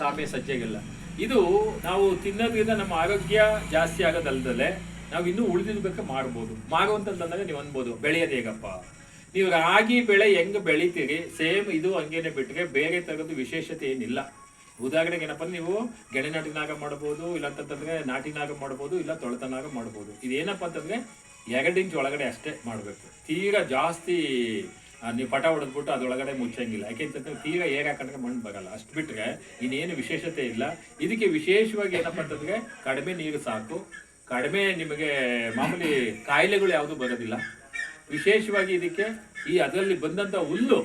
ಸಾಮೆ ಸಜ್ಜೆಗೆಲ್ಲ. ಇದು ನಾವು ತಿನ್ನೋದ್ರಿಂದ ನಮ್ಮ ಆರೋಗ್ಯ ಜಾಸ್ತಿ ಆಗೋದಲ್ದಲೆ ನಾವು ಇನ್ನೂ ಉಳಿದಿರ್ಬೇಕು ಮಾಡ್ಬೋದು. ಮಾಡುವಂತಂದಾಗ ನೀವು ಅನ್ಬೋದು ಬೆಳೆಯೋದು ಹೇಗಪ್ಪ ನೀವು ರಾಗಿ ಬೆಳೆ ಹೆಂಗೆ ಬೆಳಿತೀರಿ, ಸೇಮ್ ಇದು ಹಂಗೇನೆ ಬಿಟ್ಟರೆ ಬೇರೆ ತರದ್ದು ವಿಶೇಷತೆ ಏನಿಲ್ಲ. ಉದಾಹರಣೆಗೆ ಏನಪ್ಪ ನೀವು ಗೆಣೆ ನಾಟಿನಾಗ ಮಾಡ್ಬೋದು ಇಲ್ಲ ನಾಟಿನಾಗ ಮಾಡ್ಬೋದು, ಇಲ್ಲ ತೊಳೆತನಾಗ ಮಾಡ್ಬೋದು. ಇದೇನಪ್ಪ ಅಂತಂದ್ರೆ ಎರಡು ಇಂಚ್ ಒಳಗಡೆ ಅಷ್ಟೇ ಮಾಡಬೇಕು. ತೀರಾ ಜಾಸ್ತಿ ನೀವು ಪಟ ಹೊಡೆದ್ಬಿಟ್ಟು ಅದ್ರೊಳಗಡೆ ಮುಚ್ಚಂಗಿಲ್ಲ. ಯಾಕೆಂತಂದ್ರೆ ತೀರಾ ಏರ್ ಹಾಕೊಂಡ್ರೆ ಮಣ್ಣು ಬರಲ್ಲ. ಅಷ್ಟು ಬಿಟ್ರೆ ಇನ್ನೇನು ವಿಶೇಷತೆ ಇಲ್ಲ. ಇದಕ್ಕೆ ವಿಶೇಷವಾಗಿ ಏನಪ್ಪ ಅಂತಂದ್ರೆ ಕಡಿಮೆ ನೀರು ಸಾಕು. ಕಡಿಮೆ ನಿಮಗೆ ಮಾಮೂಲಿ ಕಾಯಿಲೆಗಳು ಯಾವುದು ಬರೋದಿಲ್ಲ. ವಿಶೇಷವಾಗಿ ಇದಕ್ಕೆ ಈ ಅದರಲ್ಲಿ ಬಂದಂತ ಹುಲ್ಲು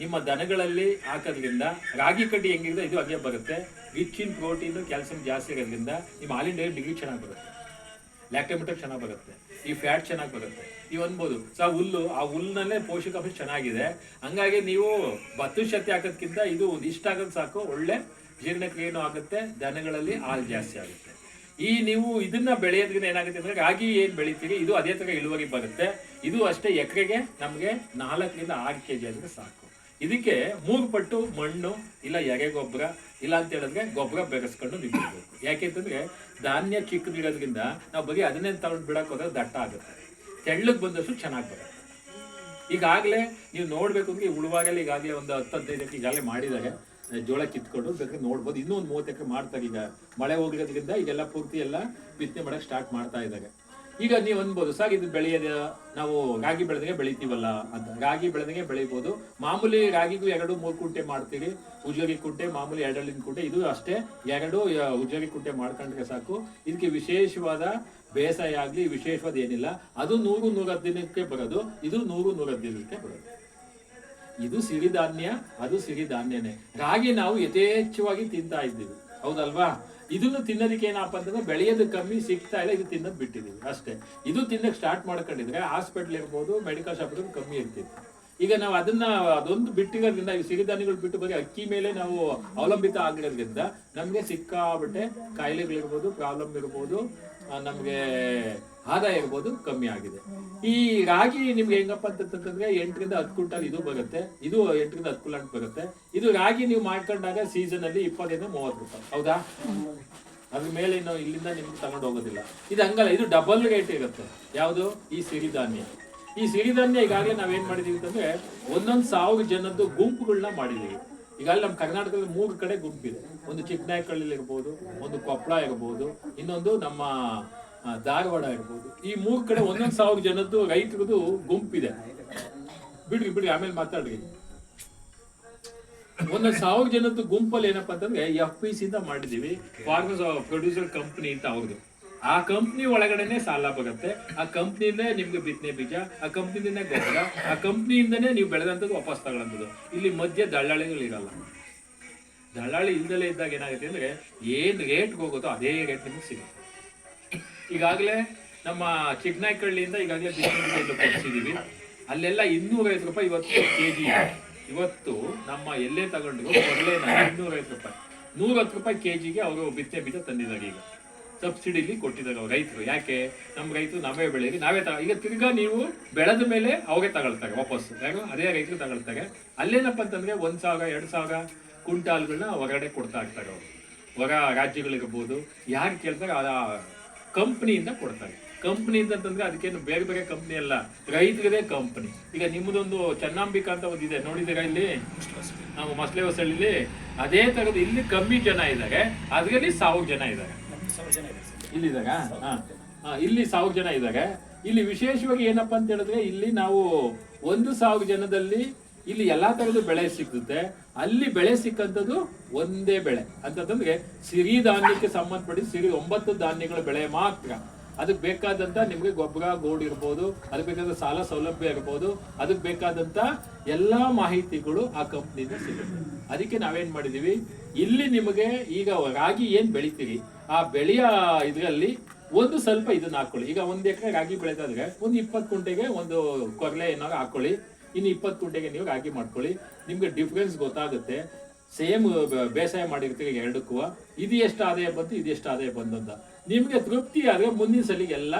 ನಿಮ್ಮ ದನಗಳಲ್ಲಿ ಹಾಕೋದ್ರಿಂದ ರಾಗಿ ಕಡ್ಡಿ ಹೆಂಗಿದೆ ಇದು ಹಂಗೆ ಬರುತ್ತೆ. ರಿಚ್ ಇನ್ ಪ್ರೋಟೀನ್ ಕ್ಯಾಲ್ಸಿಯಂ ಜಾಸ್ತಿ ಇರೋದ್ರಿಂದ ನಿಮ್ಮ ಹಾಲಿನ ಡಿಗ್ರಿ ಚೆನ್ನಾಗಿ ಬರುತ್ತೆ. ಲ್ಯಾಕ್ಟೋಮೀಟರ್ ಚೆನ್ನಾಗಿ ಬರುತ್ತೆ. ಈ ಫ್ಯಾಟ್ ಚೆನ್ನಾಗಿ ಬರುತ್ತೆ. ನೀವು ಅನ್ಬೋದು. ಸೊ ಹುಲ್ಲು, ಆ ಹುಲ್ಲಿನಲ್ಲೇ ಪೋಷಕಾಂಶ ಚೆನ್ನಾಗಿದೆ. ಹಂಗಾಗಿ ನೀವು ಬತ್ತು ಶಕ್ತಿ ಹಾಕೋದ್ಕಿಂತ ಇದು ಇಷ್ಟ ಆಗೋದು ಸಾಕು. ಒಳ್ಳೆ ಜೀರ್ಣಕ್ರಿಯೆನೂ ಆಗುತ್ತೆ. ದನಗಳಲ್ಲಿ ಹಾಲು ಜಾಸ್ತಿ ಆಗುತ್ತೆ. ಈ ನೀವು ಇದನ್ನ ಬೆಳೆಯೋದ್ರಿಂದ ಏನಾಗುತ್ತೆ ಅಂದ್ರೆ ರಾಗಿ ಏನು ಬೆಳಿತೀರಿ, ಇದು ಅದೇ ಥರ ಇಳುವರಿ ಬರುತ್ತೆ. ಇದು ಅಷ್ಟೇ ಎಕರೆಗೆ ನಮಗೆ ನಾಲ್ಕರಿಂದ ಆರು ಕೆ ಜಿ ಅಂದ್ರೆ ಸಾಕು. ಇದಕ್ಕೆ ಮೂರು ಪಟ್ಟು ಮಣ್ಣು ಇಲ್ಲ ಎರೆ ಗೊಬ್ಬರ ಇಲ್ಲ ಅಂತ ಹೇಳಿದ್ರೆ ಗೊಬ್ಬರ ಬೆರೆಸ್ಕೊಂಡು ನಿಂತಿರ್ಬೇಕು. ಯಾಕೆಂತಂದ್ರೆ ಧಾನ್ಯ ಚಿಕ್ಕದಿರೋದ್ರಿಂದ ನಾವು ಬರೀ ಅದನ್ನೇ ತಗೊಂಡು ಬಿಡಕ್ಕೆ ಹೋದ್ರೆ ದಟ್ಟ ಆಗುತ್ತೆ. ತೆಳ್ಳಗೆ ಬಂದಷ್ಟು ಚೆನ್ನಾಗಿ ಬರುತ್ತೆ. ಈಗಾಗಲೇ ನೀವು ನೋಡ್ಬೇಕು ಅಂದ್ರೆ ಈ ಉಳುವಾಗಲ್ಲಿ ಈಗಾಗಲೇ ಒಂದು ಹತ್ತು ಹದಿನೈದು ಎಕರೆ ಈಗಾಗಲೇ ಮಾಡಿದ್ದಾರೆ. ಜೋಳ ಕಿತ್ಕೊಂಡು ಬೇಕಾದ್ರೆ ನೋಡ್ಬೋದು. ಇನ್ನೂ ಒಂದು ಮೂವತ್ತು ಎಕರೆ ಮಾಡ್ತಾರೆ ಈಗ. ಮಳೆ ಹೋಗಿರೋದ್ರಿಂದ ಈಗೆಲ್ಲ ಪೂರ್ತಿ ಎಲ್ಲ ಬಿತ್ತನೆ ಮಾಡೋಕ್ಕೆ ಸ್ಟಾರ್ಟ್ ಮಾಡ್ತಾ ಇದ್ದಾರೆ. ಈಗ ನೀವು ಅನ್ಬೋದು ಸರ್ ಇದು ಬೆಳೆಯದ, ನಾವು ರಾಗಿ ಬೆಳೆದಂಗೆ ಬೆಳಿತೀವಲ್ಲ ಅಂತ. ರಾಗಿ ಬೆಳೆದಂಗೆ ಬೆಳಿಬೋದು. ಮಾಮೂಲಿ ರಾಗಿಗೂ ಎರಡು ಮೂರು ಕುಂಟೆ ಮಾಡ್ತೀವಿ ಉಜ್ಜೋಗಿ ಕುಂಟೆ, ಮಾಮೂಲಿ ಎರಡಲ್ಲಿನ ಕುಂಟೆ, ಇದು ಅಷ್ಟೇ. ಎರಡು ಉಜ್ಜೋಗಿ ಕುಂಟೆ ಮಾಡ್ಕೊಂಡ್ರೆ ಸಾಕು. ಇದಕ್ಕೆ ವಿಶೇಷವಾದ ಬೇಸಾಯ ಆಗ್ಲಿ, ವಿಶೇಷವಾದ ಏನಿಲ್ಲ. ಅದು ನೂರು ನೂರ ದಿನಕ್ಕೆ ಬರೋದು. ಇದು ನೂರು ನೂರ ದಿನಕ್ಕೆ ಬರೋದು. ಇದು ಸಿರಿಧಾನ್ಯ, ಅದು ಸಿರಿಧಾನ್ಯನೇ. ರಾಗಿ ನಾವು ಯಥೇಚ್ಛವಾಗಿ ತಿಂತಾ ಇದ್ದೀವಿ. ಹೌದಲ್ವಾ? ಇದನ್ನು ತಿನ್ನೋದಕ್ಕೆ ಏನಪ್ಪ ಅಂತಂದ್ರೆ ಬೆಳೆಯೋದು ಕಮ್ಮಿ, ಸಿಗ್ತಾ ಇಲ್ಲ, ಇದು ತಿನ್ನೋದು ಬಿಟ್ಟಿದ್ದೀವಿ. ಅಷ್ಟೇ. ಇದು ತಿನ್ನಕ್ಕೆ ಸ್ಟಾರ್ಟ್ ಮಾಡ್ಕೊಂಡಿದ್ರೆ ಹಾಸ್ಪಿಟ್ಲ್ ಇರ್ಬೋದು ಮೆಡಿಕಲ್ ಶಾಪ್ ಕಮ್ಮಿ ಇರ್ತಿತ್ತು ಈಗ ನಾವು ಅದನ್ನ, ಅದೊಂದು ಬಿಟ್ಟಿರೋದ್ರಿಂದ, ಈ ಸಿರಿಧಾನ್ಯಗಳು ಬಿಟ್ಟು ಬರೀ ಅಕ್ಕಿ ಮೇಲೆ ನಾವು ಅವಲಂಬಿತ ಆಗಿರೋದ್ರಿಂದ ನಮಗೆ ಸಿಕ್ಕಾಬಿಟ್ಟೆ ಕಾಯಿಲೆಗಳಿರ್ಬೋದು ಪ್ರಾಬ್ಲಮ್ ಇರ್ಬೋದು ನಮ್ಗೆ ಆದಾಯ ಇರ್ಬೋದು ಕಮ್ಮಿ ಆಗಿದೆ. ಈ ರಾಗಿ ನಿಮ್ಗೆ ಹೆಂಗಪ್ಪ ಅಂತಂದ್ರೆ ಎಂಟರಿಂದ ಹತ್ತು ಕ್ವಿಂಟಲ್ ಇದು ಬರುತ್ತೆ. ಇದು ಎಂಟರಿಂದ ಹತ್ತು ಕ್ವಿಂಟಲ್ ಬರುತ್ತೆ. ಇದು ರಾಗಿ ನೀವು ಮಾಡ್ಕೊಂಡಾಗ ಸೀಸನ್ ಅಲ್ಲಿ ಇಪ್ಪತ್ತೈದು ಮೂವತ್ತು ರೂಪಾಯಿ. ಹೌದಾ? ಅದ್ರ ಮೇಲೆ ಇನ್ನು ಇಲ್ಲಿಂದ ನಿಮ್ಗೆ ತಗೊಂಡು ಹೋಗೋದಿಲ್ಲ. ಇದು ಹಂಗಲ್ಲ, ಇದು ಡಬಲ್ ರೇಟ್ ಇರುತ್ತೆ. ಯಾವುದು? ಈ ಸಿರಿಧಾನ್ಯ ಈ ಸಿರಿಧಾನ್ಯ ಈಗಾಗಲೇ ನಾವೇನ್ ಮಾಡಿದೀವಿ ಅಂತಂದ್ರೆ ಒಂದೊಂದು ಸಾವಿರ ಜನದ್ದು ಗುಂಪುಗಳನ್ನ ಮಾಡಿದೀವಿ. ಈಗಾಗಲೇ ನಮ್ಮ ಕರ್ನಾಟಕದಲ್ಲಿ ಮೂರು ಕಡೆ ಗುಂಪಿದೆ. ಒಂದು ಚಿಕ್ಕನಾಯಕಳ್ಳಿ ಇರ್ಬೋದು ಒಂದು ಕೊಪ್ಪಳ ಇರ್ಬೋದು, ಇನ್ನೊಂದು ನಮ್ಮ ಧಾರವಾಡ ಇರ್ಬೋದು. ಈ ಮೂರು ಕಡೆ ಒಂದೊಂದು ಸಾವಿರ ಜನದ್ದು ರೈತರದು ಗುಂಪಿದೆ. ಬಿಡ್ರಿ ಬಿಡ್ರಿ, ಆಮೇಲೆ ಮಾತಾಡ್ರಿ. ಒಂದೊಂದು ಸಾವಿರ ಜನದ್ದು ಗುಂಪಲ್ಲಿ ಏನಪ್ಪಾ ಅಂತಂದ್ರೆ ಎಫ್ ಪಿ ಸಿ ಇಂದ ಮಾಡಿದೀವಿ. ಫಾರ್ಮರ್ಸ್ ಪ್ರೊಡ್ಯೂಸರ್ ಕಂಪ್ನಿ ಅಂತ ಅವ್ರದ್ದು ಆ ಕಂಪ್ನಿ ಒಳಗಡೆನೆ ಸಾಲ ಬರುತ್ತೆ. ಆ ಕಂಪ್ನಿಯಿಂದ ನಿಮ್ಗೆ ಬಿತ್ತನೆ ಬೀಜ, ಆ ಕಂಪ್ನಿಯಿಂದನೇ ಗೊಬ್ಬರ, ಆ ಕಂಪ್ನಿಯಿಂದನೇ ನೀವು ಬೆಳೆದಂಥದ್ದು ವಾಪಸ್ ತಗೊಳ್ಳೋದು ಇಲ್ಲಿ ಮಧ್ಯೆ ದಳ್ಳಾಳಿಗಳು ಇರಲ್ಲ. ದಳ್ಳಾಳಿ ಇಲ್ದಲೇ ಇದ್ದಾಗ ಏನಾಗುತ್ತೆ ಅಂದ್ರೆ ಏನ್ ರೇಟ್ ಹೋಗುತ್ತೋ ಅದೇ ರೇಟ್ ನಿಮ್ಗೆ ಸಿಗುತ್ತೆ. ಈಗಾಗಲೇ ನಮ್ಮ ಚಿಗ್ನಾಯ್ಕಳ್ಳಿಯಿಂದ ಈಗಾಗಲೇ ಬಿಸಿಲು ಕೊಡಿಸಿದೀವಿ. ಅಲ್ಲೆಲ್ಲ ಇನ್ನೂರೈವತ್ತು ರೂಪಾಯಿ ಇವತ್ತು ಕೆ ಜಿ ಇವತ್ತು ನಮ್ಮ ಎಲ್ಲೇ ತಗೊಂಡ್ರು ಮೊದಲೇನ ಇನ್ನೂರೈವತ್ತು ರೂಪಾಯಿ. ನೂರತ್ತು ರೂಪಾಯಿ ಕೆ ಜಿಗೆ ಅವರು ಬಿತ್ತನೆ ಬೀಜ ತಂದಿದ್ದಾರೆ ಈಗ. ಸಬ್ಸಿಡಿಲಿ ಕೊಟ್ಟಿದ್ದಾರೆ ಅವ್ರು ರೈತರು. ಯಾಕೆ? ನಮ್ಮ ರೈತರು ನಾವೇ ಬೆಳೀರಿ ನಾವೇ ತಗ, ಈಗ ತಿರ್ಗಾ ನೀವು ಬೆಳೆದ ಮೇಲೆ ಅವರೇ ತಗೊಳ್ತಾರೆ ವಾಪಸ್. ಯಾಕೆ? ಅದೇ ರೈತರು ತಗೊಳ್ತಾರೆ. ಅಲ್ಲೇನಪ್ಪ ಅಂತಂದ್ರೆ ಒಂದ್ ಸಾವಿರ, ಎರಡು ಸಾವಿರ ಕುಂಟಾಲ್ಗಳನ್ನ ಹೊರಗಡೆ ಕೊಡ್ತಾ ಇರ್ತಾರೆ ಅವರು. ಹೊರ ರಾಜ್ಯಗಳಿರ್ಬೋದು. ಯಾರು ಕೇಳ್ತಾರೆ ಆ ಕಂಪ್ನಿಯಿಂದ ಕೊಡ್ತಾರೆ. ಕಂಪ್ನಿಯಿಂದ ಅಂತಂದ್ರೆ ಅದಕ್ಕೇನು ಬೇರೆ ಬೇರೆ ಕಂಪ್ನಿ ಅಲ್ಲ ರೈತರದೇ ಕಂಪ್ನಿ. ಈಗ ನಿಮ್ಮದೊಂದು ಚೆನ್ನಾಂಬಿಕಾ ಅಂತ ಒಂದಿದೆ ಇಲ್ಲಿ? ನಾವು ಮಸ್ಲೆ ಹೊಸಳ್ಳಿಲಿ ಅದೇ ತರದ ಇಲ್ಲಿ ಕಮ್ಮಿ ಜನ ಇದ್ದಾರೆ ಅದರಲ್ಲಿ ಸಾವಿರ ಜನ ಇದ್ದಾರೆ ಇಲ್ಲಿದಾಗ ಇಲ್ಲಿ ಸಾವಿರ ಜನ ಇದ್ದಾರೆ ಇಲ್ಲಿ ವಿಶೇಷವಾಗಿ ಏನಪ್ಪಾ ಅಂತ ಹೇಳಿದ್ರೆ ಇಲ್ಲಿ ನಾವು ಒಂದು ಸಾವಿರ ಜನದಲ್ಲಿ ಇಲ್ಲಿ ಎಲ್ಲಾ ತರಹದ ಬೆಳೆ ಸಿಕ್ಕುತ್ತೆ ಅಲ್ಲಿ ಬೆಳೆ ಸಿಕ್ಕಂಥದ್ದು ಒಂದೇ ಬೆಳೆ. ಅಂತಂದ್ರೆ ಸಿರಿಧಾನ್ಯಕ್ಕೆ ಸಂಬಂಧಪಟ್ಟ ಸಿರಿ ಒಂಬತ್ತು ಧಾನ್ಯಗಳ ಬೆಳೆ ಮಾತ್ರ. ಅದಕ್ಕೆ ಬೇಕಾದಂತ ನಿಮ್ಗೆ ಗೊಬ್ಬರ, ಗೋಡ್ ಇರ್ಬೋದು, ಅದಕ್ಕೆ ಬೇಕಾದ ಸಾಲ ಸೌಲಭ್ಯ ಇರ್ಬೋದು, ಅದಕ್ಕೆ ಬೇಕಾದಂತ ಎಲ್ಲಾ ಮಾಹಿತಿಗಳು ಆ ಕಂಪ್ನಿಯಿಂದ ಸಿಗುತ್ತೆ. ಅದಕ್ಕೆ ನಾವೇನ್ ಮಾಡಿದೀವಿ? ಇಲ್ಲಿ ನಿಮಗೆ ಈಗ ರಾಗಿ ಏನ್ ಬೆಳಿತೀರಿ? ಆ ಬೆಳೆಯ ಇದರಲ್ಲಿ ಒಂದು ಸ್ವಲ್ಪ ಇದನ್ನ ಹಾಕೊಳ್ಳಿ. ಈಗ ಒಂದ್ ಎಕರೆ ರಾಗಿ ಬೆಳೆದಾದ್ರೆ ಒಂದು ಇಪ್ಪತ್ತು ಕುಂಟೆಗೆ ಒಂದು ಕೊರಲೆ ಏನಾದ್ರು ಹಾಕೊಳ್ಳಿ. ಇನ್ನು ಇಪ್ಪತ್ತು ಕುಂಟೆಗೆ ನೀವು ಹಾಕಿ ಮಾಡ್ಕೊಳ್ಳಿ. ನಿಮ್ಗೆ ಡಿಫ್ರೆನ್ಸ್ ಗೊತ್ತಾಗುತ್ತೆ. ಸೇಮ್ ಬೇಸಾಯ ಮಾಡಿರ್ತೀವಿ ಎರಡಕ್ಕೂ. ಇದು ಎಷ್ಟು ಆದಾಯ ಬಂತು ಇದು ಎಷ್ಟು ಆದಾಯ ಬಂತು ಅಂತ. ನಿಮ್ಗೆ ತೃಪ್ತಿ ಆದರೆ ಮುಂದಿನ ಸಲಿಗೆ ಎಲ್ಲ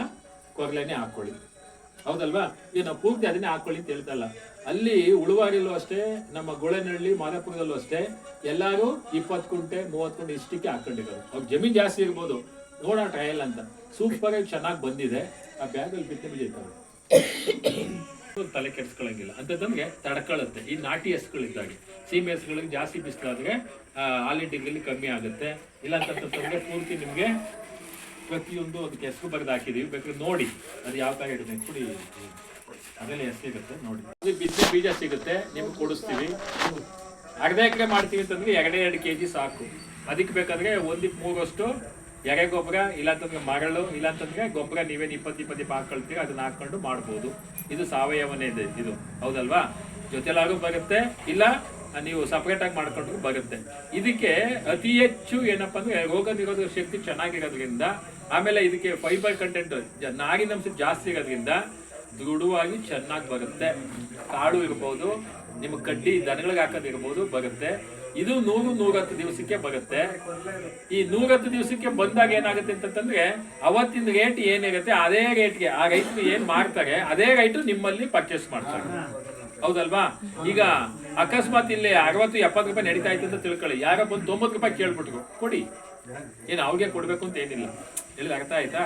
ಹಾಕ್ಕೊಳ್ಳಿ. ಹೌದಲ್ವಾ? ಈಗ ನಾವು ಪೂರ್ತಿ ಅದನ್ನೇ ಹಾಕೊಳ್ಳಿ ಅಂತ ಹೇಳ್ತಲ್ಲ. ಅಲ್ಲಿ ಉಳುವಾರಿಲ್ಲೂ ಅಷ್ಟೇ, ನಮ್ಮ ಗೋಳೆನಹಳ್ಳಿ, ಮಾದಾಪುರದಲ್ಲೂ ಅಷ್ಟೇ, ಎಲ್ಲಾರು ಇಪ್ಪತ್ತು ಕುಂಟೆ ಮೂವತ್ತು ಕುಂಟೆ ಇಷ್ಟಕ್ಕೆ ಹಾಕೊಂಡಿದ್ದಾರೆ ಅವ್ರು ಜಮೀನ್ ಜಾಸ್ತಿ ಇರ್ಬೋದು. ನೋಡೋಣ ಟ್ರಯಲ್ ಅಂತ. ಸೂಪರ್ ಆಗಿ ಚೆನ್ನಾಗಿ ಬಂದಿದೆ. ಆ ಬ್ಯಾಗಲ್ಲಿ ಬಿತ್ತಿ ಇದ್ದಾವೆ ತಲೆ ಕೆಡ್ಸ್ಕೊಳಂಗಿಲ್ಲ. ಅಂತಂದ್ರೆ ತಡ್ಕೊಳ್ಳುತ್ತೆ ಈ ನಾಟಿ ಹಸುಗಳಿದ್ದಾಗೆ ಸೀಮೆ ಹಸುಗಳಿಗೆ ಜಾಸ್ತಿ ಬಿಸಿಲಾದ್ರೆ ಹಾಲಿನ ಡಿಗ್ರಿಲಿ ಕಮ್ಮಿ ಆಗುತ್ತೆ. ಇಲ್ಲ ಅಂತಂದ್ರೆ ಪೂರ್ತಿ ನಿಮಗೆ ಪ್ರತಿಯೊಂದು ಅದಕ್ಕೆ ಹೆಸರು ಬರೆದು ಹಾಕಿದೀವಿ. ಬೇಕಾದ್ರೆ ನೋಡಿ. ಅದು ಯಾವ ತರ ಇಡಬೇಕು ಕುಡಿ. ಅದರಲ್ಲಿ ಹೆಸರು ಸಿಗುತ್ತೆ ನೋಡಿ. ಬಿದ್ದೆ ಬೀಜ ಸಿಗುತ್ತೆ. ನಿಮ್ಗೆ ಕೊಡಿಸ್ತೀವಿ. ಅರ್ಧ ಎಕರೆ ಮಾಡ್ತೀವಿ ಅಂತಂದ್ರೆ ಎರಡೇ ಎರಡು ಕೆ ಜಿ ಸಾಕು. ಅದಕ್ಕೆ ಬೇಕಾದ್ರೆ ಒಂದಿಪ್ ಮೂರಷ್ಟು ಎರೆ ಗೊಬ್ಬರ ಇಲ್ಲಾಂತಂದ್ರೆ ಮರಳು ಇಲ್ಲಾಂತಂದ್ರೆ ಗೊಬ್ಬರ ನೀವೇನು ಇಪ್ಪತ್ತು ಇಪ್ಪತ್ತು ಹಾಕೊಳ್ತೀರ ಅದನ್ನ ಹಾಕೊಂಡು ಮಾಡ್ಬೋದು. ಇದು ಸಾವಯವನೇ ಇದೆ ಇದು. ಹೌದಲ್ವಾ? ಜೊತೆಲಾರು ಬರುತ್ತೆ, ಇಲ್ಲ ನೀವು ಸಪ್ರೇಟ್ ಆಗಿ ಮಾಡ್ಕೊಂಡ್ರು ಬರುತ್ತೆ. ಇದಕ್ಕೆ ಅತಿ ಹೆಚ್ಚು ಏನಪ್ಪ ಅಂದ್ರೆ ರೋಗ ನಿರೋಧಕ ಶಕ್ತಿ ಚೆನ್ನಾಗಿರೋದ್ರಿಂದ, ಆಮೇಲೆ ಇದಕ್ಕೆ ಫೈಬರ್ ಕಂಟೆಂಟ್ ನಾರಿನಂಶ ಜಾಸ್ತಿ ಇರೋದ್ರಿಂದ ದೃಢವಾಗಿ ಚೆನ್ನಾಗಿ ಬರುತ್ತೆ. ಕಾಳು ಇರ್ಬೋದು, ನಿಮ್ಗೆ ಕಡ್ಡಿ ದನಗಳಿಗೆ ಹಾಕೋದಿರ್ಬೋದು ಬರುತ್ತೆ. ಇದು ನೂರು ನೂರತ್ತು ದಿವಸಕ್ಕೆ ಬರುತ್ತೆ. ಈ ನೂರತ್ತು ದಿವಸಕ್ಕೆ ಬಂದಾಗ ಏನಾಗುತ್ತೆ ಅಂತಂದ್ರೆ ಅವತ್ತಿನ ರೇಟ್ ಏನಿರುತ್ತೆ, ಅದೇ ರೇಟ್ಗೆ ಆ ರೈತರು ಏನ್ ಮಾಡ್ತಾರೆ, ಅದೇ ರೈಟು ನಿಮ್ಮಲ್ಲಿ ಪರ್ಚೇಸ್ ಮಾಡ್ತಾರೆ. ಹೌದಲ್ವಾ? ಈಗ ಅಕಸ್ಮಾತ್ ಇಲ್ಲಿ ಅರವತ್ತು, ಎಪ್ಪತ್ತು ರೂಪಾಯಿ ನಡೀತಾ ಇತ್ತು ಅಂತ ತಿಳ್ಕೊಳ್ಳಿ. ಯಾರೋ ಬಂದು ತೊಂಬತ್ತು ರೂಪಾಯಿ ಕೇಳ್ಬಿಟ್ರು. ಕೊಡಿ. ಏನು ಅವ್ರಿಗೆ ಕೊಡ್ಬೇಕು ಅಂತ ಏನಿಲ್ಲ. ಹೇಳಿದ ಅರ್ಥ ಆಯ್ತಾ?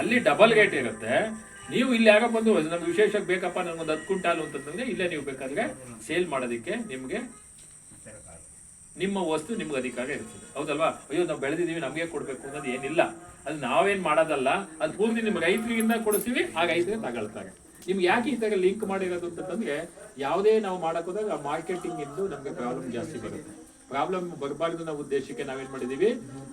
ಅಲ್ಲಿ ಡಬಲ್ ರೇಟ್ ಇರುತ್ತೆ. ನೀವು ಇಲ್ಲಿ ಯಾರೋ ಬಂದು, ನಮ್ಗೆ ವಿಶೇಷಕ್ಕೆ ಬೇಕಪ್ಪ, ನಮ್ಗೊಂದು ಹತ್ತು ಕುಂಟಾಲು ಅಂತಂದ್ರೆ ಇಲ್ಲೇ ನೀವು ಬೇಕಾದ್ರೆ ಸೇಲ್ ಮಾಡೋದಕ್ಕೆ ನಿಮ್ಗೆ ನಿಮ್ಮ ವಸ್ತು ನಿಮ್ಗೆ ಅಧಿಕಾರ ಇರ್ತದೆ. ಹೌದಲ್ವಾ? ಅಯ್ಯೋ, ನಾವು ಬೆಳೆದಿದ್ದೀವಿ, ನಮಗೆ ಕೊಡಬೇಕು ಅನ್ನೋದು ಏನಿಲ್ಲ. ಅದು ನಾವೇನ್ ಮಾಡೋದಲ್ಲ, ಅದು ಪೂರ್ತಿ ನಿಮ್ಮ ರೈತರಿಗಿಂತ ಕೊಡಿಸ್ತೀವಿ ಆ ರೈತರಿಗೆ ತಗೊಳ್ತಾರೆ. ನಿಮ್ಗೆ ಯಾಕೆ ಈ ಥರ ಲಿಂಕ್ ಮಾಡಿರೋದು ಅಂತಂದ್ರೆ ಯಾವುದೇ ನಾವು ಮಾಡಕ್ ಹೋದಾಗ ಮಾರ್ಕೆಟಿಂಗ್ ಇಂದು ನಮಗೆ ಪ್ರಾಬ್ಲಮ್ ಜಾಸ್ತಿ ಬರುತ್ತೆ. ಪ್ರಾಬ್ಲಮ್ ಬರಬಾರ್ದು ನಾವು ಉದ್ದೇಶಕ್ಕೆ ನಾವೇನ್ ಮಾಡಿದೀವಿ?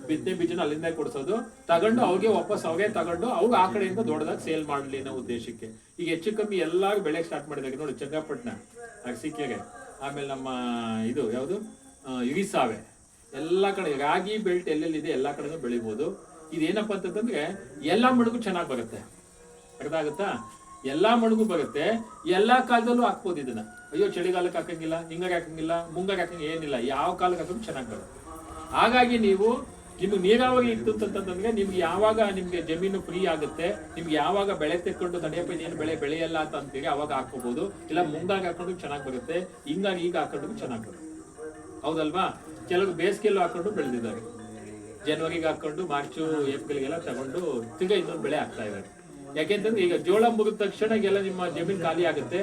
ಬಿತ್ತನೆ ಬೀಜನ ಅಲ್ಲಿಂದ ಕೊಡಿಸೋದು. ತಗೊಂಡು ಅವ್ರಿಗೆ ವಾಪಸ್ ಅವ್ರಿಗೆ ತಗೊಂಡು ಅವ್ರು ಆ ಕಡೆಯಿಂದ ದೊಡ್ಡದಾಗಿ ಸೇಲ್ ಮಾಡಲಿ ಅನ್ನೋ ಉದ್ದೇಶಕ್ಕೆ. ಈಗ ಹೆಚ್ಚು ಕಮ್ಮಿ ಎಲ್ಲಾರು ಬೆಳೆ ಸ್ಟಾರ್ಟ್ ಮಾಡಿದಾಗ ನೋಡಿ ಚಂಗಾಪಟ್ಟಣ ಸಿಕ್ಕಿಗೆ ಆಮೇಲೆ ನಮ್ಮ ಇದು ಯಾವುದು? ಇರಿಸಾವೆ ಎಲ್ಲ ಕಡೆ ರಾಗಿ ಬೆಲ್ಟ್ ಎಲ್ಲೆಲ್ಲಿದೆ ಎಲ್ಲ ಕಡೆನೂ ಬೆಳಿಬೋದು. ಇದೇನಪ್ಪ ಅಂತಂದ್ರೆ ಎಲ್ಲ ಮಣಗು ಚೆನ್ನಾಗಿ ಬರುತ್ತೆ. ಅರ್ಥ ಆಗುತ್ತಾ? ಎಲ್ಲಾ ಮಣಗು ಬರುತ್ತೆ. ಎಲ್ಲಾ ಕಾಲದಲ್ಲೂ ಹಾಕ್ಬೋದು ಇದನ್ನ. ಅಯ್ಯೋ, ಚಳಿಗಾಲಕ್ಕೆ ಹಾಕಂಗಿಲ್ಲ ಹಿಂಗಾಗ ಹಾಕಂಗಿಲ್ಲ ಮುಂಗಾಗ ಹಾಕಂಗಿಲ್ಲ, ಏನಿಲ್ಲ. ಯಾವ ಕಾಲಕ್ಕೆ ಹಾಕಿದ್ರು ಚೆನ್ನಾಗಿ ಬರುತ್ತೆ. ಹಾಗಾಗಿ ನೀವು ನಿಮ್ಗೆ ನೀರಾವರಿ ಇತ್ತು ಅಂತಂತಂದ್ರೆ ನಿಮ್ಗೆ ಯಾವಾಗ ನಿಮ್ಗೆ ಜಮೀನು ಫ್ರೀ ಆಗುತ್ತೆ, ನಿಮ್ಗೆ ಯಾವಾಗ ಬೆಳೆ ತೆಕ್ಕೊಂಡು ತಡೆಯಪ್ಪ ಏನು ಬೆಳೆ ಬೆಳೆಯಲ್ಲ ಅಂತ ಅಂತೀರಿ, ಅವಾಗ ಹಾಕೋಬಹುದು ಇಲ್ಲ ಮುಂಗಾಗ ಹಾಕೊಂಡು ಚೆನ್ನಾಗಿ ಬರುತ್ತೆ ಹಿಂಗಾಗಿ ಈಗ ಹಾಕೊಂಡು ಚೆನ್ನಾಗಿ ಬರುತ್ತೆ. ಹೌದಲ್ವಾ? ಕೆಲವರು ಬೇಸಿಗೆಲ್ಲೂ ಹಾಕೊಂಡು ಬೆಳೆದಿದ್ದಾರೆ. ಜನವರಿಗೆ ಹಾಕೊಂಡು ಮಾರ್ಚು ಏಪ್ರಿಲ್ಗೆಲ್ಲ ತಗೊಂಡು ತಿರ್ಗಾ ಇನ್ನೊಂದು ಬೆಳೆ ಹಾಕ್ತಾ ಇದ್ದಾರೆ ಯಾಕೆಂತಂದ್ರೆ ಈಗ ಜೋಳ ಮುಗಿದ ತಕ್ಷಣ ಎಲ್ಲ ನಿಮ್ಮ ಜಮೀನ್ ಖಾಲಿ ಆಗುತ್ತೆ.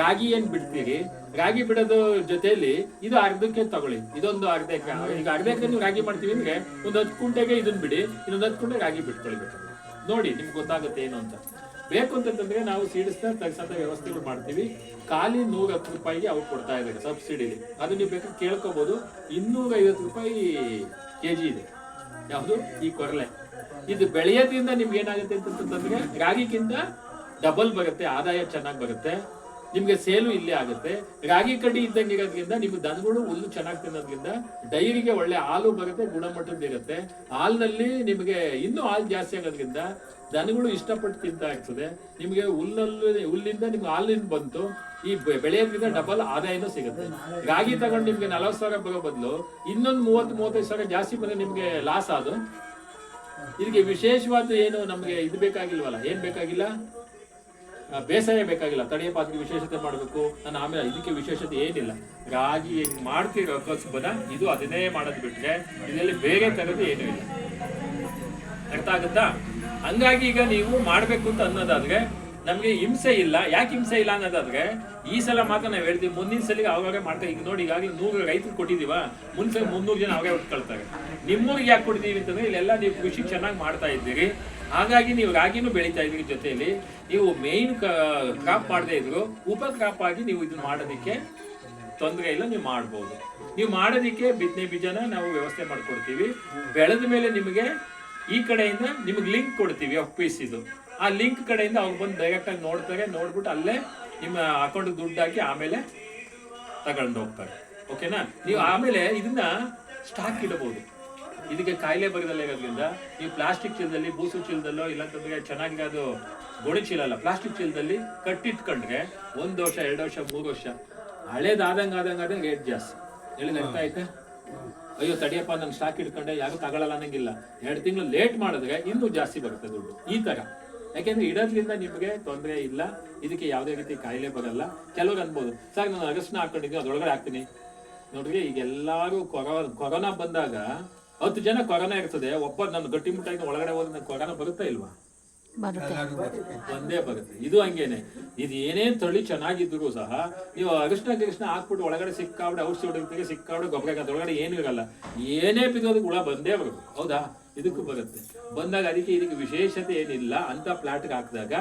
ರಾಗಿ ಏನ್ ಬಿಡ್ತೀರಿ? ರಾಗಿ ಬಿಡೋದು ಜೊತೆಯಲ್ಲಿ ಇದು ಅರ್ಧಕ್ಕೆ ತಗೊಳ್ಳಿ. ಇದೊಂದು ಅರ್ಧ ಎಕರೆ. ಈಗ ಅರ್ಧ ಎಕರೆ ನೀವು ರಾಗಿ ಮಾಡ್ತೀವಿ ಅಂದ್ರೆ ಒಂದು ಹತ್ತು ಕುಂಟೆಗೆ ಇದನ್ನ ಬಿಡಿ. ಇನ್ನೊಂದು ಹತ್ತು ಕುಂಟೆ ರಾಗಿ ಬಿಟ್ಕೊಳ್ಬೇಕು ನೋಡಿ, ನಿಮ್ಗೆ ಗೊತ್ತಾಗುತ್ತೆ ಏನು ಅಂತ. ಬೇಕು ಅಂತಂದ್ರೆ ನಾವು ಸೀಡ್ಸ್ನ ತಗ್ಸಂತ ವ್ಯವಸ್ಥೆಗಳು ಮಾಡ್ತೀವಿ. ಖಾಲಿ ನೂರ ಹತ್ತು ರೂಪಾಯಿಗೆ ಅವ್ರು ಕೊಡ್ತಾ ಇದ್ದಾರೆ ಸಬ್ಸಿಡಿಲಿ. ಅದು ನೀವು ಬೇಕಾದ್ರೆ ಕೇಳ್ಕೋಬಹುದು ಇನ್ನೂರ ಐವತ್ತು ರೂಪಾಯಿ ಕೆ ಜಿ ಇದೆ. ಯಾವುದು? ಈ ಕೊರಲೆ ಇದು ಬೆಳೆಯೋದ್ರಿಂದ ನಿಮ್ಗೆ ಏನಾಗುತ್ತೆ ಅಂತಂತಂದ್ರೆ ರಾಗಿಗಿಂತ ಡಬಲ್ ಬರುತ್ತೆ, ಆದಾಯ ಚೆನ್ನಾಗಿ ಬರುತ್ತೆ. ನಿಮ್ಗೆ ಸೇಲು ಇಲ್ಲೇ ಆಗುತ್ತೆ. ರಾಗಿ ಕಡ್ಡಿ ಇದ್ದಂಗೆ ಇರೋದ್ರಿಂದ ನಿಮ್ಗೆ ದನಗಳು ಹುಲ್ಲು ಚೆನ್ನಾಗಿ ತಿನ್ನೋದ್ರಿಂದ ಡೈರಿಗೆ ಒಳ್ಳೆ ಹಾಲು ಬರುತ್ತೆ, ಗುಣಮಟ್ಟದ್ದು ಇರುತ್ತೆ. ಹಾಲಿನಲ್ಲಿ ನಿಮಗೆ ಇನ್ನೂ ಹಾಲು ಜಾಸ್ತಿ ಆಗೋದ್ರಿಂದ ದನಗಳು ಇಷ್ಟಪಟ್ಟು ತಿಂತ ಆಗ್ತದೆ. ನಿಮಗೆ ಹುಲ್ಲಲ್ಲಿ, ಹುಲ್ಲಿಂದ ನಿಮ್ಗೆ ಹಾಲಿನ ಬಂತು, ಈ ಬೆಳೆಯೋದ್ರಿಂದ ಡಬಲ್ ಆದಾಯನೂ ಸಿಗುತ್ತೆ. ರಾಗಿ ತಗೊಂಡು ನಿಮ್ಗೆ ನಲವತ್ತು ಸಾವಿರ ಬರೋ ಬದಲು, ಇನ್ನೊಂದು ಮೂವತ್ತು, ಮೂವತ್ತೈದು ಸಾವಿರ ಜಾಸ್ತಿ ಬಂದ್ರೆ ನಿಮ್ಗೆ ಲಾಸ್ ಅದು. ಇದಕ್ಕೆ ವಿಶೇಷವಾದ ಏನು ನಮಗೆ ಇದು ಬೇಕಾಗಿಲ್ವಲ್ಲ? ಏನ್ ಬೇಕಾಗಿಲ್ಲ? ಬೇಸಾಯ ಬೇಕಾಗಿಲ್ಲ. ತಡೆಯ ಪಾತ್ರೆ ವಿಶೇಷತೆ ಮಾಡಬೇಕು. ನಾನು ಆಮೇಲೆ ಇದಕ್ಕೆ ವಿಶೇಷತೆ ಏನಿಲ್ಲ. ರಾಗಿ ಮಾಡ್ತಿರೋ ಕಸುಬನ ಇದು ಅದನ್ನೇ ಮಾಡೋದು ಬಿಟ್ರೆ, ಇದರಲ್ಲಿ ಬೇರೆ ತರದ್ದು ಏನೂ ಇಲ್ಲ. ಅರ್ಥ ಆಗುತ್ತಾ? ಹಂಗಾಗಿ ಈಗ ನೀವು ಮಾಡ್ಬೇಕು ಅಂತ ಅನ್ನೋದಾದ್ರೆ ನಮ್ಗೆ ಹಿಂಸೆ ಇಲ್ಲ. ಯಾಕೆ ಹಿಂಸೆ ಇಲ್ಲ ಅನ್ನೋದಾದ್ರೆ ಈ ಸಲ ಮಾತ್ರ ನಾವು ಹೇಳ್ತೀವಿ, ಮುಂದಿನ ಸಲಿಗೆ ಅವಾಗ ಮಾಡ್ತಾರೆ ಈಗ ನೋಡಿ ಈಗಾಗಲೇ ನೂರು ರೈತರು ಕೊಟ್ಟಿದೀವ ಮುಂದೆ ಮುನ್ನೂರು ಜನ ಅವರೇ ಉಟ್ಕೊಳ್ತಾರೆ ನಿಮ್ಮೂರಿಗೆ ಯಾಕೆ ಕೊಟ್ಟಿದ್ದೀವಿ ಅಂತಂದ್ರೆ, ಇಲ್ಲೆಲ್ಲ ನೀವು ಕೃಷಿ ಚೆನ್ನಾಗಿ ಮಾಡ್ತಾ ಇದ್ದೀರಿ. ಹಾಗಾಗಿ ನೀವು ರಾಗಿನೂ ಬೆಳೀತಾ ಇದ್ದೀರಿ ಜೊತೆಯಲ್ಲಿ. ನೀವು ಮೇಯ್ನ್ ಕ್ರಾಪ್ ಮಾಡದೇ ಇದ್ರು, ಉಪ ಕ್ರಾಪ್ ಆಗಿ ನೀವು ಇದನ್ನ ಮಾಡೋದಕ್ಕೆ ತೊಂದರೆ ಇಲ್ಲ, ನೀವು ಮಾಡ್ಬೋದು. ನೀವು ಮಾಡೋದಕ್ಕೆ ಬಿತ್ತನೆ ಬೀಜನ ನಾವು ವ್ಯವಸ್ಥೆ ಮಾಡ್ಕೊಡ್ತೀವಿ. ಬೆಳೆದ ಮೇಲೆ ನಿಮಗೆ ಈ ಕಡೆಯಿಂದ ನಿಮಗೆ ಲಿಂಕ್ ಕೊಡ್ತೀವಿ ಎಫ್ ಪಿ ಸಿದು ಆ ಲಿಂಕ್ ಕಡೆಯಿಂದ ಅವ್ರು ಬಂದು ಡೈರೆಕ್ಟ್ ಆಗಿ ನೋಡ್ತಾರೆ ನೋಡ್ಬಿಟ್ಟು ಅಲ್ಲೇ ನಿಮ್ಮ ಅಕೌಂಟ್ ದುಡ್ಡು ಹಾಕಿ ಆಮೇಲೆ ತಗೊಂಡು ಹೋಗ್ತಾರೆ. ಓಕೆನಾ ನೀವು ಆಮೇಲೆ ಇದನ್ನ ಸ್ಟಾಕ್ ಇಡಬಹುದು. ಇದಕ್ಕೆ ಕಾಯಿಲೆ ಬರದಲ್ಲ ಇರೋದ್ರಿಂದ ನೀವು ಪ್ಲಾಸ್ಟಿಕ್ ಚೀಲದಲ್ಲಿ ಬೂಸು ಚೀಲದಲ್ಲೋ ಇಲ್ಲಾಂತಂದ್ರೆ ಚೆನ್ನಾಗಿರೋದು ಗೋಣಿ ಚೀಲ ಅಲ್ಲ ಪ್ಲಾಸ್ಟಿಕ್ ಚೀಲದಲ್ಲಿ ಕಟ್ಟಿಟ್ಕೊಂಡ್ರೆ ಒಂದು ವರ್ಷ ಎರಡು ವರ್ಷ ಮೂರು ವರ್ಷ ಹಳೇದಾದಂಗೆ ಆದಂಗೆ ಆದಂಗ ರೇಟ್ ಜಾಸ್ತಿ ಹೇಳಿದ ಅರ್ಥ ಆಯ್ತಾ ಅಯ್ಯೋ, ತಡಿಯಪ್ಪ, ನಾನು ಸ್ಟಾಕ್ ಇಟ್ಕೊಂಡೆ ಯಾರು ತಗೊಳ್ಳಲ್ಲ ಅನ್ನಂಗಿಲ್ಲ. ಎರಡು ತಿಂಗಳು ಲೇಟ್ ಮಾಡಿದ್ರೆ ಇನ್ನೂ ಜಾಸ್ತಿ ಬರುತ್ತೆ ದುಡ್ಡು, ಈ ತರ. ಯಾಕೆಂದ್ರೆ ಇಡೋದ್ರಿಂದ ನಿಮಗೆ ತೊಂದರೆ ಇಲ್ಲ, ಇದಕ್ಕೆ ಯಾವುದೇ ರೀತಿ ಕಾಯಿಲೆ ಬರಲ್ಲ. ಕೆಲವ್ರು ಅನ್ಬೋದು ಸರ್ ನಾನು ಅಗಸ್ಟ್ನ ಹಾಕೊಂಡಿದ್ದೀನಿ, ಅದ್ರೊಳಗಡೆ ಹಾಕ್ತೀನಿ. ನೋಡ್ರಿ, ಈಗ ಎಲ್ಲಾರು ಕೊರೋ, ಕೊರೋನಾ ಬಂದಾಗ ಹತ್ತು ಜನ ಕೊರೋನಾ ಇರ್ತದೆ, ಒಬ್ಬ ನನ್ನ ಗಟ್ಟಿಮುಟ್ಟಾಗಿ ಒಳಗಡೆ ಹೋದ್ರೆ ಕೊರೋನಾ ಬರುತ್ತಾ ಇಲ್ವಾ? ಒಂದೇ ಬರುತ್ತೆ. ಇದು ಹಂಗೇನೆ. ಇದು ಏನೇನ್ ತಳಿ ಚೆನ್ನಾಗಿದ್ರು ಸಹ ನೀವು ಅರಿಶಿನ ಕೃಷ್ಣ ಹಾಕ್ಬಿಟ್ಟು ಒಳಗಡೆ ಸಿಕ್ಕಾಬಿಟ್ಟು ಔಷಧಿ ಹೊಡಿತೀರಿ ಸಿಕ್ಕಾಬಿಟ್ಟು ಗೊಬ್ಬರ ಒಳಗಡೆ ಏನು ಇರಲ್ಲ. ಏನೇ ಬಿದ್ದೋದು ಹುಳ ಬಂದೇ ಬರುತ್ತೆ. ಹೌದಾ? ಇದಕ್ಕೂ ಬರುತ್ತೆ. ಬಂದಾಗ ಅದಕ್ಕೆ ಇದಕ್ಕೆ ವಿಶೇಷತೆ ಏನಿಲ್ಲ ಅಂತ ಪ್ಲಾಟ್ಗೆ ಹಾಕಿದಾಗ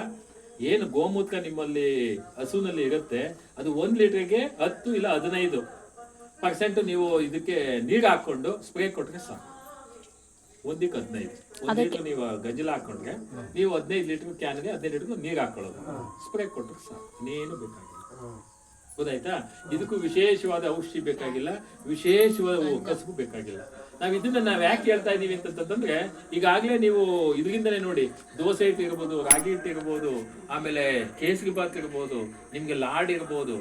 ಏನು ಗೋಮೂತ್ರ ನಿಮ್ಮಲ್ಲಿ ಹಸುನಲ್ಲಿ ಇರುತ್ತೆ ಅದು ಒಂದ್ ಲೀಟರ್ಗೆ ಹತ್ತು ಇಲ್ಲ ಹದಿನೈದು ಪರ್ಸೆಂಟ್ ನೀವು ಇದಕ್ಕೆ ನೀರು ಹಾಕೊಂಡು ಸ್ಪ್ರೇ ಕೊಟ್ಟರೆ ಸಾಕು. ಒಂದಕ್ಕೆ ಹದಿನೈದು. ಒಂದ್ ಲೀಟರ್ ನೀವು ಗಂಜಲ ಹಾಕೊಂಡ್ರೆ ನೀವು ಹದಿನೈದು ಲೀಟರ್ ಕ್ಯಾನ್ಗೆ ಹದಿನೈದು ಲೀಟರ್ ನೀರು ಹಾಕೊಳ್ಳೋದು. ಸ್ಪ್ರೇ ಕೊಟ್ಟರೆ ಸಾಕು. ಇನ್ನೇನು ಬೇಕಾಗಿಲ್ಲ. ಗೊತ್ತಾಯ್ತಾ? ಇದಕ್ಕೂ ವಿಶೇಷವಾದ ಔಷಧಿ ಬೇಕಾಗಿಲ್ಲ. ವಿಶೇಷವಾದ ಕಸಬು ಬೇಕಾಗಿಲ್ಲ. ನಾವ್ ಇದನ್ನ ನಾವ್ ಯಾಕೆ ಹೇಳ್ತಾ ಇದೀವಿ ಅಂತಂತಂದ್ರೆ ಈಗಾಗಲೇ ನೀವು ಇದರಿಂದನೇ ನೋಡಿ ದೋಸೆ ಹಿಟ್ಟು ಇರ್ಬೋದು ರಾಗಿ ಹಿಟ್ಟು ಇರ್ಬೋದು ಆಮೇಲೆ ಕೇಸರಿ ಬಾತ್ ಇರ್ಬೋದು ನಿಮ್ಗೆ ಲಾಡ್ ಇರ್ಬೋದು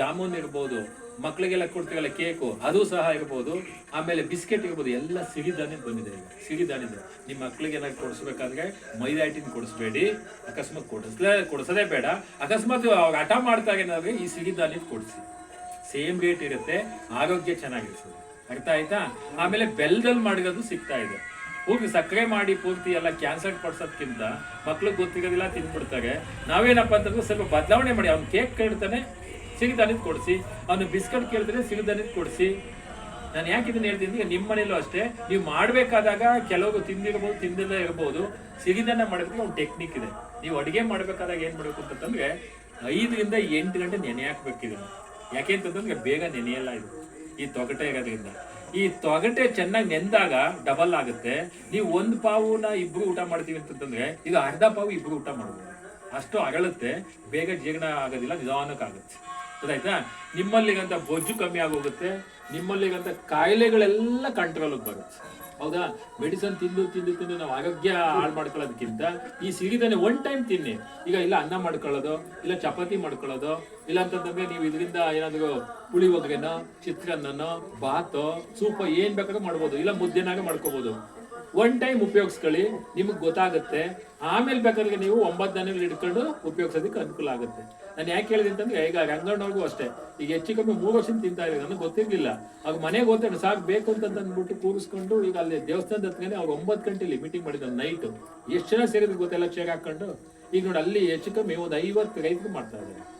ಜಾಮೂನ್ ಇರ್ಬೋದು ಮಕ್ಳಿಗೆಲ್ಲ ಕೊಡ್ತೀವಲ್ಲ ಕೇಕು, ಅದು ಸಹ ಇರ್ಬೋದು. ಆಮೇಲೆ ಬಿಸ್ಕೆಟ್ ಇರ್ಬೋದು, ಎಲ್ಲ ಸಿರಿಧಾನ್ಯ ಬಂದಿದೆ ಈಗ. ಸಿರಿಧಾನ್ಯದ ನಿಮ್ಮ ಮಕ್ಕಳಿಗೆ ಏನಾದ್ರು ಕೊಡಿಸ್ಬೇಕಾದ್ರೆ ಮೈದಾ ಹಿಟ್ಟಿನ ಕೊಡಿಸ್ಬೇಡಿ. ಅಕಸ್ಮಾತ್ ಕೊಡಿಸ್ಲೇ, ಕೊಡಿಸೋದೇ ಬೇಡ. ಅಕಸ್ಮಾತ್ ಅವಾಗ ಹಠ ಮಾಡ್ತಾಗ ಏನಾದ್ರೆ ಈ ಸಿರಿಧಾನ್ಯದ ಕೊಡಿಸಿ. ಸೇಮ್ ರೇಟ್ ಇರುತ್ತೆ, ಆರೋಗ್ಯ ಚೆನ್ನಾಗಿರ್ತದೆ. ಅರ್ಥ ಆಯ್ತಾ? ಆಮೇಲೆ ಬೆಲ್ಲದಲ್ಲಿ ಮಾಡಿರೋದು ಸಿಗ್ತಾ ಇದೆ. ಪೂರ್ತಿ ಸಕ್ಕರೆ ಮಾಡಿ ಪೂರ್ತಿ ಎಲ್ಲ ಕ್ಯಾನ್ಸರ್ ಪಡ್ಸೋದ್ಕಿಂತ ಮಕ್ಳಿಗೆ ಗೊತ್ತಿರೋದಿಲ್ಲ ತಿಂದ್ಬಿಡ್ತಾರೆ ನಾವೇನಪ್ಪ ಅಂತಂದ್ರೆ ಸ್ವಲ್ಪ ಬದಲಾವಣೆ ಮಾಡಿ, ಅವ್ನು ಕೇಕ್ ಕೇಳ್ತಾನೆ ಸಿರಿಧಾನ್ಯದ ಕೊಡಿಸಿ. ಅವನು ಬಿಸ್ಕಟ್ ಕೇಳಿದ್ರೆ ಸಿರಿಧಾನ್ಯದ ಕೊಡಿಸಿ. ನಾನು ಯಾಕೆ ಇದನ್ನ ಹೇಳ್ತೀನಿ ಈಗ ನಿಮ್ಮ ಮನೇಲೂ ಅಷ್ಟೇ. ನೀವು ಮಾಡಬೇಕಾದಾಗ ಕೆಲವರು ತಿಂದಿರ್ಬೋದು, ತಿಂದಿಲ್ಲ ಇರ್ಬೋದು. ಸಿರಿಧಾನ್ಯ ಮಾಡೋದಕ್ಕೆ ಒಂದು ಟೆಕ್ನಿಕ್ ಇದೆ. ನೀವು ಅಡುಗೆ ಮಾಡಬೇಕಾದಾಗ ಏನು ಮಾಡಬೇಕು ಅಂತಂದ್ರೆ ಐದರಿಂದ ಎಂಟು ಗಂಟೆ ನೆನೆ ಹಾಕ್ಬೇಕಿದೆ ಯಾಕೆ ಅಂತಂದ್ರೆ ಬೇಗ ನೆನೆಯಲ್ಲ ಇದು. ಈ ತೊಗಟೆ ಇರೋದ್ರಿಂದ. ಈ ತೊಗಟೆ ಚೆನ್ನಾಗಿ ನೆಂದಾಗ ಡಬಲ್ ಆಗುತ್ತೆ. ನೀವು ಒಂದು ಪಾವುನ ಇಬ್ರು ಊಟ ಮಾಡ್ತೀವಿ ಅಂತಂದ್ರೆ ಈಗ ಅರ್ಧ ಪಾವು ಇಬ್ರು ಊಟ ಮಾಡ್ಬೋದು. ಅಷ್ಟು ಅರಳುತ್ತೆ ಬೇಗ ಜೀರ್ಣ ಆಗೋದಿಲ್ಲ, ನಿಧಾನಕ್ಕಾಗುತ್ತೆ. ಗೊತ್ತಾಯ್ತಾ? ನಿಮ್ಮಲ್ಲಿಗಂತ ಬೊಜ್ಜು ಕಮ್ಮಿ ಆಗೋಗುತ್ತೆ, ನಿಮ್ಮಲ್ಲಿಗಂತ ಕಾಯಿಲೆಗಳೆಲ್ಲ ಕಂಟ್ರೋಲ್ ಬರುತ್ತೆ. ಹೌದಾ? ಮೆಡಿಸನ್ ತಿಂದು ತಿಂದು ತಿಂದು ನಾವು ಆರೋಗ್ಯ ಹಾಳು ಮಾಡ್ಕೊಳ್ಳೋದಕ್ಕಿಂತ ಈ ಸಿಡಿದಾನೆ ಒನ್ ಟೈಮ್ ತಿನ್ನಿ. ಈಗ ಇಲ್ಲ ಅನ್ನ ಮಾಡ್ಕೊಳ್ಳೋದು, ಇಲ್ಲ ಚಪಾತಿ ಮಾಡ್ಕೊಳ್ಳೋದು, ಇಲ್ಲ ಅಂತಂದ್ರೆ ನೀವು ಇದರಿಂದ ಏನಾದ್ರು ಒಗ್ಗರೆನೋ ಚಿತ್ರಾನ್ನನೋ ಬಾತೋ ಸೂಪ ಏನ್ ಬೇಕಾದ್ರೂ ಮಾಡ್ಬೋದು, ಇಲ್ಲ ಮುದ್ದೆನಾಗ ಮಾಡ್ಕೋಬಹುದು ಒನ್ ಟೈಮ್ ಉಪಯೋಗಿಸ್ಕೊಳ್ಳಿ, ನಿಮಗೆ ಗೊತ್ತಾಗುತ್ತೆ. ಆಮೇಲೆ ಬೇಕಾದ್ರೆ ನೀವು ಒಂಬತ್ತು ದನಗಳು ಹಿಡ್ಕೊಂಡು ಉಪಯೋಗಿಸೋದಕ್ಕೆ ಅನುಕೂಲ ಆಗುತ್ತೆ. ನಾನು ಯಾಕೆ ಹೇಳಿದೆ ಅಂತಂದ್ರೆ, ಈಗ ರಂಗಣ್ಣವ್ರಿಗೂ ಅಷ್ಟೇ. ಈಗ ಹೆಚ್ಚು ಕಮ್ಮಿ ಮೂರು ವರ್ಷದಿಂದ ತಿಂತಾ ಇದ್ದಾರೆ, ನನಗೆ ಗೊತ್ತಿರ್ಲಿಲ್ಲ. ಆಗ ಮನೆಗೆ ಹೋಗ್ತಾನೆ, ಸಾಕು ಬೇಕು ಅಂತ ಅಂದ್ಬಿಟ್ಟು ಕೂರಿಸ್ಕೊಂಡು ಈಗ ಅಲ್ಲಿ ದೇವಸ್ಥಾನದ ಹತ್ರನೇ ಅವ್ರು ಒಂಬತ್ತು ಗಂಟೆಲಿ ಮೀಟಿಂಗ್ ಮಾಡಿದ್ರು ನೈಟ್ ಎಷ್ಟು ಜನ ಸೇರಿದ್ರು ಗೊತ್ತೆಲ್ಲ ಚೇರ್ ಹಾಕೊಂಡು. ಈಗ ನೋಡಿ ಅಲ್ಲಿ ಹೆಚ್ಚು ಕಮ್ಮಿ ಒಂದು ಐವತ್ತು ರೈತರು ಮಾಡ್ತಾ ಇದ್ದಾರೆ.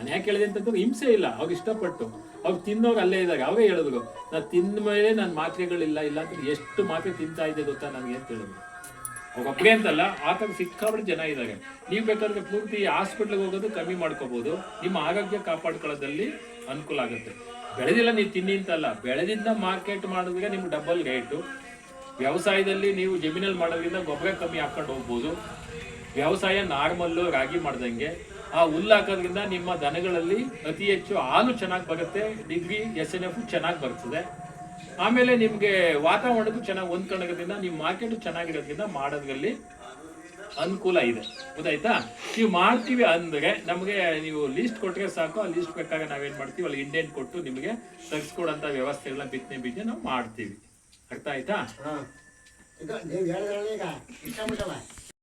ನಾನು ಯಾಕೆ ಹೇಳಿದೆ ಅಂತಂದ್ರೆ ಹಿಂಸೆ ಇಲ್ಲ, ಅವ್ರು ಇಷ್ಟಪಟ್ಟು. ಅವ್ರು ತಿನ್ನೋರು ಅಲ್ಲೇ ಇದ್ದಾರೆ ಅವೇ ಹೇಳಿದ್ರು, ನಾನು ತಿಂದ ಮೇಲೆ ನನ್ನ ಮಾತ್ರೆಗಳಿಲ್ಲ, ಇಲ್ಲ ಅಂತ ಎಷ್ಟು ಮಾತ್ರೆ ತಿಂತಾ ಇದೆ ಗೊತ್ತಾ ನನಗೆ? ಅಂತ ಹೇಳಿದ್ರು. ಒಬ್ಬರೇ ಅಂತಲ್ಲ, ಆ ಥರ ಸಿಕ್ಕಾಪಟ್ಟೆ ಜನ ಇದ್ದಾರೆ. ನೀವು ಬೇಕಾದ್ರೆ ಪೂರ್ತಿ ಹಾಸ್ಪಿಟ್ಲಿಗೆ ಹೋಗೋದು ಕಮ್ಮಿ ಮಾಡ್ಕೋಬಹುದು ನಿಮ್ಮ ಆರೋಗ್ಯ ಕಾಪಾಡ್ಕೊಳ್ಳೋದಲ್ಲಿ ಅನುಕೂಲ ಆಗುತ್ತೆ. ಬೆಳೆದಿಲ್ಲ ನೀವು ತಿನ್ನಿ ಅಂತಲ್ಲ, ಬೆಳೆದಿಂದ ಮಾರ್ಕೆಟ್ ಮಾಡಿದ್ರೆ ನಿಮ್ಗೆ ಡಬಲ್ ರೇಟು ವ್ಯವಸಾಯದಲ್ಲಿ ನೀವು ಜಮೀನಲ್ಲಿ ಮಾಡೋದ್ರಿಂದ ಗೊಬ್ಬರ ಕಮ್ಮಿ ಹಾಕೊಂಡು ಹೋಗ್ಬೋದು. ವ್ಯವಸಾಯ ನಾರ್ಮಲ್ಲು ರಾಗಿ ಮಾಡ್ದಂಗೆ. ಆ ಹುಲ್ಲು ಹಾಕೋದ್ರಿಂದ ನಿಮ್ಮ ದನಗಳಲ್ಲಿ ಅತಿ ಹೆಚ್ಚು ಹಾಲು ಚೆನ್ನಾಗಿ ಬರುತ್ತೆ, ಡಿಗ್ರಿ ಎಸ್ ಎನ್ ಎಫ್ ಚೆನ್ನಾಗಿ ಬರ್ತದೆ. ಆಮೇಲೆ ನಿಮಗೆ ವಾತಾವರಣಕ್ಕೂ ಚೆನ್ನಾಗಿ ಹೊಂದ್ಕೊಳ್ಳೋದ್ರಿಂದ ನಿಮ್ಮ ಮಾರ್ಕೆಟ್ ಚೆನ್ನಾಗಿರೋದ್ರಿಂದ ಮಾಡೋದ್ರಲ್ಲಿ ಅನುಕೂಲ ಇದೆ. ಗೊತ್ತಾಯ್ತಾ? ನೀವು ಮಾಡ್ತೀವಿ ಅಂದ್ರೆ ನಮಗೆ ನೀವು ಲೀಸ್ಟ್ ಕೊಟ್ಟರೆ ಸಾಕು. ಆ ಲೀಸ್ಟ್ ಬೇಕಾದ್ರೆ ನಾವೇನು ಮಾಡ್ತೀವಿ? ಅಲ್ಲಿ ಇಂಡಿಯನ್ ಕೊಟ್ಟು ನಿಮಗೆ ತರಿಸ್ಕೊಡಂತ ವ್ಯವಸ್ಥೆಗಳನ್ನ ಬಿತ್ತನೆ ಬೀಜ ನಾವು ಮಾಡ್ತೀವಿ. ಅರ್ಥ ಆಯ್ತಾ?